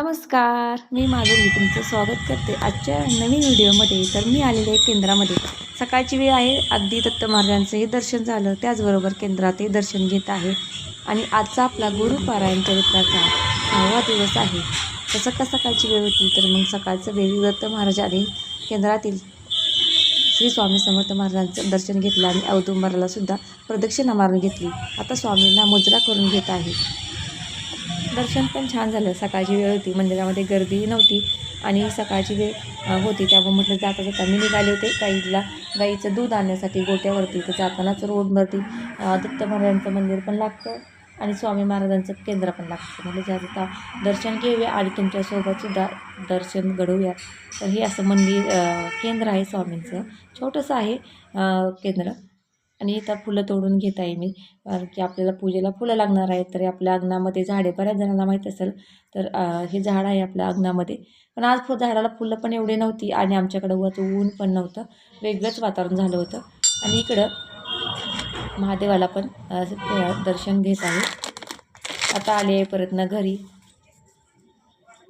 नमस्कार. मी माधुरी तुमचं स्वागत करते आजच्या नवीन व्हिडिओमध्ये. तर मी आलेले केंद्रामध्ये. सकाळची वेळ आहे अगदी दत्त महाराजांचंही दर्शन झालं. त्याचबरोबर केंद्रातही दर्शन घेत आहे. आणि आजचा आपला गुरुपारायण चरित्राचा सहावा दिवस आहे. तसं का सकाळची वेळ होती? तर मग सकाळचं वेळी दत्त महाराजांनी केंद्रातील श्री स्वामी समर्थ महाराजांचं दर्शन घेतलं आणि औदुंबराला सुद्धा प्रदक्षिणा मारून घेतली. आता स्वामींना मुजरा करून घेत आहे. दर्शन पण छान झालं. सकाळची वेळ होती. मंदिरामध्ये गर्दी नव्हती आणि सकाळची वेळ होती. त्यामुळे म्हटलं जाता जाता मी निघाले होते. गाईला गाईचं दूध आणण्यासाठी गोट्यावरती तर जातानाच रोडवरती अ, दत्त महाराजांचं मंदिर पण लागतं आणि स्वामी महाराजांचं केंद्र पण लागतं. म्हणजे ज्या जाता दर्शन घेऊया आणि तुमच्यासोबतसुद्धा दर्शन घडवूया. तर हे असं मंदिर केंद्र आहे स्वामींचं. छोटंसं आहे केंद्र. आणि इथं फुलं तोडून घेत आहे मी. कारण की आपल्याला पूजेला फुलं लागणार आहेत तरी आपल्या अंगणामध्ये झाडे बऱ्याच जणांना माहीत असेल तर हे झाड आहे आपल्या अंगणामध्ये. पण आज फु झाडाला फुलं पण एवढी नव्हती आणि आमच्याकडं वचं ऊन पण नव्हतं. वेगळंच वातावरण झालं होतं. आणि इकडं महादेवाला पण दर्शन घेत आहे. आता आले आहे परत ना घरी.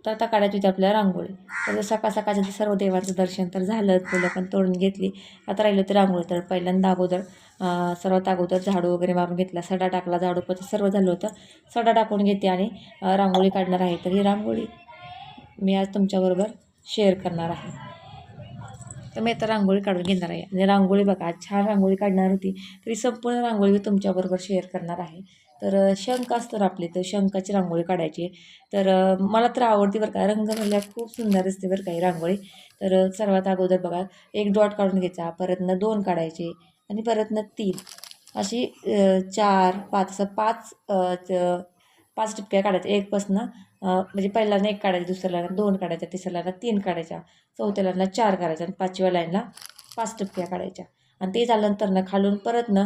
तर आता काढायची होती आपल्याला रांगोळी. तर सकाळ सकाळचं ते सर्व देवांचं दर्शन तर झालं फुलं पण तोडून घेतली. आता राहिलं तर रांगोळी. तर पहिल्यांदा अगोदर सर्वात अगोदर झाडू वगैरे मारून घेतला. सडा टाकला झाडू पण सर्व झालं होतं. सडा टाकून घेते आणि रांगोळी काढणार आहे. तर ही रांगोळी मी आज तुमच्याबरोबर शेअर करणार आहे. तर मी आता रांगोळी काढून घेणार आहे. आणि रांगोळी बघा आज छान रांगोळी काढणार होती. तरी संपूर्ण रांगोळी मी तुमच्याबरोबर शेअर करणार आहे. तर शंख असतं आपले तर शंखाची रांगोळी काढायची. तर मला तर आवडते बरं का रंग म्हणल्या खूप सुंदर दिसते बरं काही रांगोळी. तर सर्वात अगोदर बघा एक डॉट काढून घ्यायचा परतनं दोन काढायचे आणि परतनं तीन. अशी चार पाच असं पाच पाच टिपक्या काढायच्या. एकपासनं म्हणजे पहिल्यांदा एक काढायचं दुसऱ्या लाईन दोन काढायच्या तिसऱ्या तीन काढायच्या चौथ्या लाईनला चार करायच्या आणि पाचव्या लाईनला पाच टिपक्या काढायच्या. आणि ते झाल्यानंतर ना खालून परत ना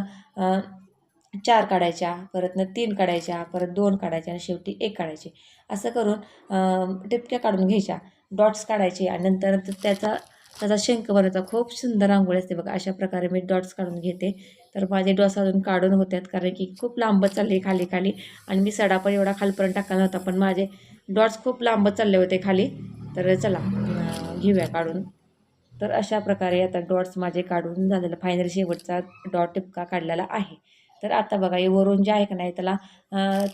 चार काढायच्या परत न तीन काढायच्या परत दोन काढायच्या आणि शेवटी एक काढायचे. असं करून टिपक्या काढून घ्यायच्या. डॉट्स काढायचे आणि नंतर त्याचा त्याचा शंख बनवायचा खूप सुंदर रांगोळी असते बघा. अशा प्रकारे मी डॉट्स काढून घेते. तर माझे डॉट्स अजून काढून होत्यात कारण की खूप लांबच चालले खाली खाली. आणि मी सडा पण एवढा खालपर्यंत टाकला नव्हता पण माझे डॉट्स खूप लांबच चालले होते खाली. तर चला घेऊया काढून. तर अशा प्रकारे आता डॉट्स माझे काढून झालेलं. फायनल शेवटचा डॉट टिपका काढलेला आहे. तर आता बघा हे वरून जे आहे का नाही त्याला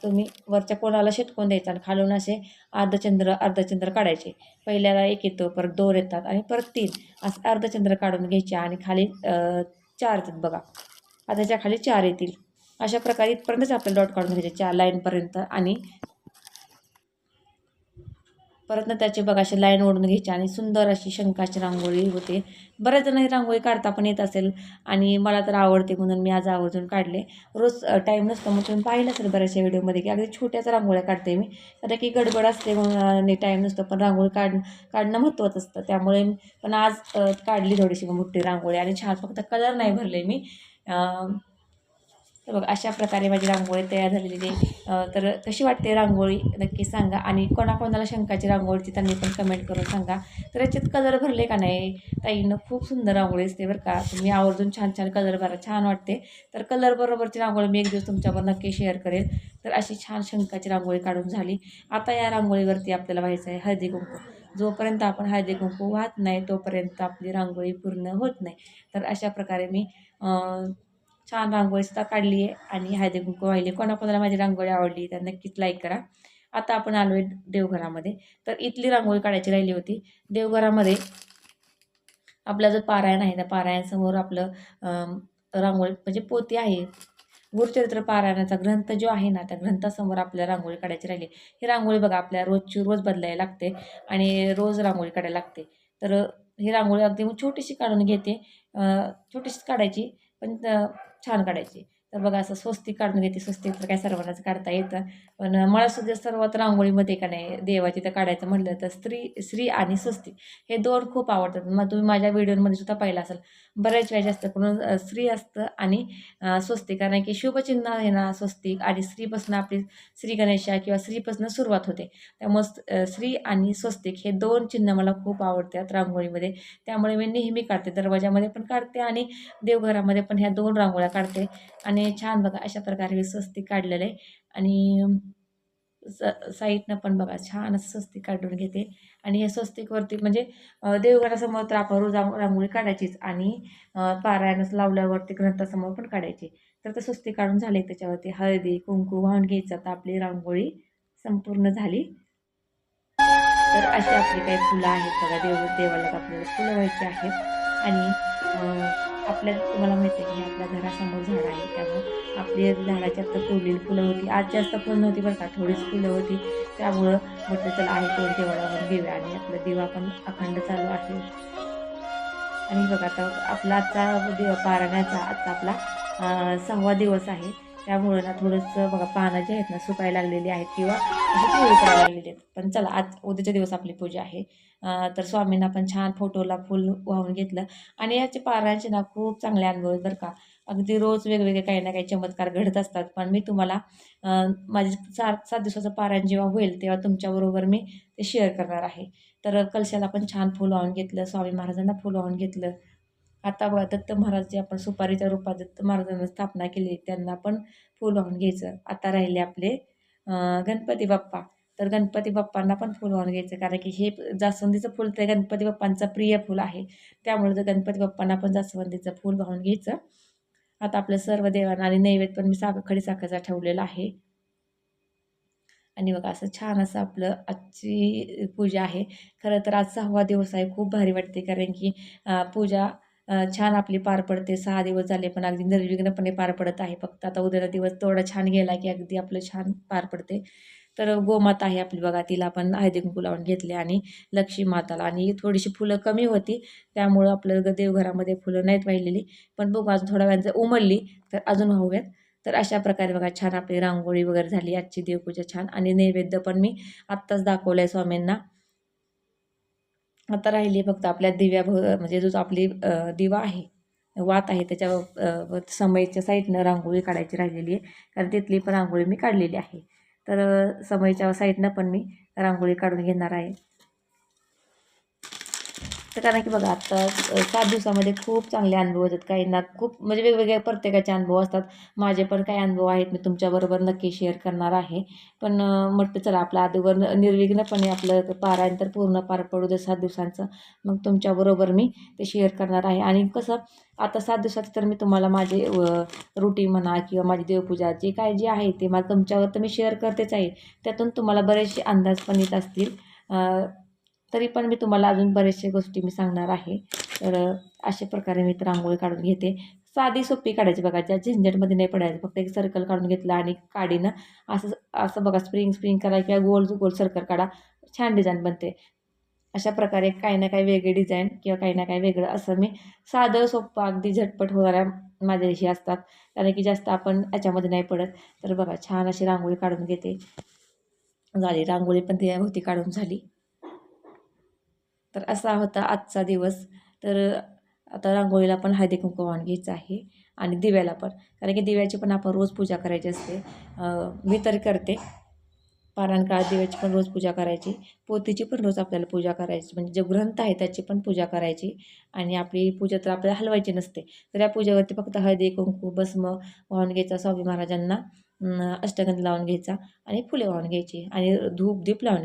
तुम्ही वरच्या कोणाला शिटकून द्यायचा आणि खालून असे अर्धचंद्र अर्धचंद्र काढायचे. पहिल्याला एक येतो परत दोन येतात आणि परत तीन. असं अर्धचंद्र काढून घ्यायचे आणि खाली चार येतात बघा. आता त्याच्याखाली चार येतील अशा प्रकारे इथपर्यंतच आपल्याला डॉट काढून घ्यायचे चार लाईनपर्यंत आणि परत ना त्याचे बघा असे लाईन ओढून घ्यायचे आणि सुंदर अशी शंखाची रांगोळी होते. बऱ्याच जण ही रांगोळी काढता पण येत असेल आणि मला तर आवडते म्हणून मी आज आवर्जून काढले. रोज टाईम नसतो मग तुम्ही पाहिलं असेल बऱ्याचशा व्हिडिओमध्ये की अगदी छोट्याच रांगोळ्या काढते मी. कारण की गडबड असते म्हणून टाईम नसतो पण रांगोळी काढ काढणं महत्त्वाचं असतं. त्यामुळे पण आज काढली थोडीशी मोठी रांगोळी आणि छान फक्त कलर नाही भरले मी. तर बघ अशा प्रकारे माझी रांगोळी तयार झालेली आहे. तर कशी वाटते रांगोळी? नक्की सांगा. आणि कोणाकोणाला शंकाची रांगोळीची त्यांनी पण कमेंट करून सांगा. तर याच्यात कलर भरले का नाही? ताईनं खूप सुंदर रांगोळी असते बरं का. तुम्ही आवर्जून छान छान कलर भरा. छान वाटते. तर कलर बरोबरची रांगोळी मी एक दिवस तुमच्यावर नक्की शेअर करेल. तर अशी छान शंकाची रांगोळी काढून झाली. आता या रांगोळीवरती आपल्याला व्हायचं आहे हळदी कुंकू. जोपर्यंत आपण हळदी कुंकू वाहत नाही तोपर्यंत आपली रांगोळी पूर्ण होत नाही. तर अशा प्रकारे मी छान रांगोळी सुद्धा काढली आहे. आणि हळदी कुंकू वाहिले कोणाकोणाला माझी रांगोळी आवडली तर नक्कीच लाईक करा. आता आपण आलो आहे देवघरामध्ये. तर इथली रांगोळी काढायची राहिली होती. देवघरामध्ये आपला जो पारायण आहे त्या पारायणासमोर आपलं रांगोळी म्हणजे पोती आहे. गुरुचरित्र पारायणाचा ग्रंथ जो आहे ना त्या ग्रंथासमोर आपल्याला रांगोळी काढायची राहिली. ही रांगोळी बघा आपल्या रोजची रोज बदलायला लागते आणि रोज रांगोळी काढायला लागते. तर ही रांगोळी अगदी मी छोटीशी काढून घेते. छोटीशीच काढायची. पण छान काढायची. तर बघा असं स्वस्तिक काढून घेते स्वस्तिक तर काय सर्वांनाच काढता येतं. पण मला सुद्धा सर्वात रांगोळीमध्ये का नाही देवाची तर काढायचं म्हटलं तर स्त्री स्त्री आणि स्वस्तिक हे दोन खूप आवडतात. मग तुम्ही माझ्या व्हिडिओमध्ये सुद्धा पाहिलं असेल. बऱ्याच वेळा जास्त करून स्त्री असतं आणि स्वस्तिक. कारण की शुभचिन्ह आहे ना स्वस्तिक आणि स्त्रीपासून आपली श्री गणेशा किंवा स्त्रीपासून सुरुवात होते. त्यामुळे स्त्री आणि स्वस्तिक हे दोन चिन्ह मला खूप आवडतात रांगोळीमध्ये. त्यामुळे मी नेहमी काढते. दरवाजामध्ये पण काढते आणि देवघरामध्ये पण ह्या दोन रांगोळ्या काढते. आणि छान बघा अशा प्रकारे मी स्वस्तिक काढलेलं आहे. आणि स साईडनं पण बघा छान असं स्वस्तिक काढून घेते. आणि या स्वस्तिकवरती म्हणजे देवघरासमोर तर आपण रोज रांगोळी काढायचीच आणि पारायणच लावल्यावरती ग्रंथासमोर पण काढायची. तर ते स्वस्तिक काढून झाले त्याच्यावरती हळदी कुंकू वाहून घ्यायचं तर आपली रांगोळी संपूर्ण झाली. तर अशी आपली काही फुलं आहेत बघा देव देवाला आपल्याला फुलं व्हायची आहेत. आणि आपल्या तुम्हाला माहिती आहे की आपल्या घरासमोर झाड आहे. त्यामुळं आपली झाडाची आत्ता तोडलेली फुलं होती. आज जास्त फुलं नव्हती बरं का थोडीच फुलं होती. त्यामुळं म्हटलं चला आहे तोड देवळावर घेऊया आणि आपला दिवा पण अखंड चालू आहे. आणि बघा आता आपला आजचा दिवा पारायणाचा आजचा आपला सहावा दिवस आहे. त्यामुळे ना थोडंसं बघा पानं जे आहेत ना सुकायला लागलेली आहेत किंवा अशी पिवळी लागलेली आहेत. पण चला आज उद्याच्या दिवस आपली पूजा आहे. तर स्वामींना पण छान फोटोला फुल वाहून घेतलं. आणि याचे पारांचे ना खूप चांगले अनुभव आहेत बरं का. अगदी रोज वेगवेगळे काही ना काही चमत्कार घडत असतात. पण मी तुम्हाला माझे सात सात दिवसाचं पारायण जेव्हा होईल तेव्हा तुमच्याबरोबर मी ते शेअर करणार आहे. तर कलशाला पण छान फुल वाहून घेतलं स्वामी महाराजांना फुल वाहून घेतलं. आता बघा दत्त महाराज जे आपण सुपारीच्या रूपात दत्त महाराजांना स्थापना केली. त्यांना पण फुल वाहून घ्यायचं. आता राहिले आपले गणपती बाप्पा. तर गणपती बाप्पांना पण फुल वाहून घ्यायचं. कारण की हे जास्वंदीचं फुल तर गणपती बाप्पांचं प्रिय फुल आहे. त्यामुळे जर गणपती बाप्पांना पण जास्वंदीचं फुल वाहून घ्यायचं. आता आपलं सर्व देवांना आणि नैवेद्य पण मी साखर खडी साखरचा ठेवलेला आहे. आणि बघा असं छान असं आपलं आजची पूजा आहे. खरं तर आज सहावा दिवस आहे. खूप भारी वाटते. कारण की पूजा छान आपली पार पडते. सहा दिवस झाले पण अगदी निर्विघ्नपणे पार पडत आहे. फक्त आता उद्याचा दिवस तेवढा छान गेला की अगदी आपलं छान पार पडते. तर गोमाता आहे आपली बघा तिला आपण हळदी कुंकू लावून घेतले आणि लक्ष्मी माताला. आणि थोडीशी फुलं कमी होती त्यामुळं आपलं देवघरामध्ये फुलं नाहीत वाहिलेली पण बघू अजून थोड्या वेळात जर उमलली तर अजून व्हाव्यात तर अशा प्रकारे बघा छान आपली रांगोळी वगैरे झाली. आजची देवपूजा छान आणि नैवेद्य पण मी आत्ताच दाखवलं आहे स्वामींना. आता राहिली फक्त आपल्या दिव्या भ म्हणजे जो आपली दिवा आहे वात आहे त्याच्या समयच्या साईडनं रांगोळी काढायची राहिलेली आहे. कारण तिथली पण रांगोळी मी काढलेली आहे. तर समयच्या साईडनं पण मी रांगोळी काढून घेणार आहे. तर कारण की बघा आता सात दिवसामध्ये खूप चांगले अनुभव येतात. काहींना खूप म्हणजे वेगवेगळे प्रत्येकाचे अनुभव असतात. माझे पण काही अनुभव आहेत मी तुमच्याबरोबर नक्की शेअर करणार आहे. पण म्हटलं चला आपलं अगोदर निर्विघ्नपणे आपलं पारायण तर पूर्ण पार पडू दे सात दिवसांचं. मग तुमच्याबरोबर मी ते शेअर करणार आहे. आणि कसं आता सात दिवसात तर मी तुम्हाला माझे रुटीन म्हणा किंवा माझी देवपूजा जे काय जे आहे ते मला तुमच्यावर तर मी शेअर करतेच आहे. त्यातून तुम्हाला बरेचसे अंदाज पण येत असतील. तरी पण मी तुम्हाला अजून बऱ्याचशा गोष्टी मी सांगणार आहे. तर अशा प्रकारे मी तर रांगोळी काढून घेते. साधी सोपी काढायची बघा ज्या झंझटमध्ये नाही पडायचं फक्त एक सर्कल काढून घेतलं आणि काढीनं असं असं बघा स्प्रिंग स्प्रिंग करा किंवा गोल गोल सर्कल काढा छान डिझाईन बनते. अशा प्रकारे काही ना काही वेगळी डिझाईन किंवा काही ना काही वेगळं असं मी साधं सोपं अगदी झटपट होणाऱ्या माझ्याशी असतात. कारण की जास्त आपण याच्यामध्ये नाही पडत. तर बघा छान अशी रांगोळी काढून घेते. झाली. रांगोळी पण त्या होती काढून झाली. तर असा होता आजचा दिवस. तर आता रांगोळीला पण हळदी कुंकू वाहून घ्यायचं आहे आणि दिव्याला पण. कारण की दिव्याची पण आपण रोज पूजा करायची असते. मी तर करते. पारायण काळात दिव्याची पण रोज पूजा करायची. पोतीची पण रोज आपल्याला पूजा करायची. म्हणजे जे ग्रंथ आहे त्याची पण पूजा करायची. आणि आपली पूजा तर आपल्याला हलवायची नसते. तर या पूजेवरती फक्त हळदी कुंकू भस्म वाहून घ्यायचा स्वामी महाराजांना. अष्टगंध लावून घ्यायचा आणि फुले वाहून घ्यायची. आणि धूप दीप लावून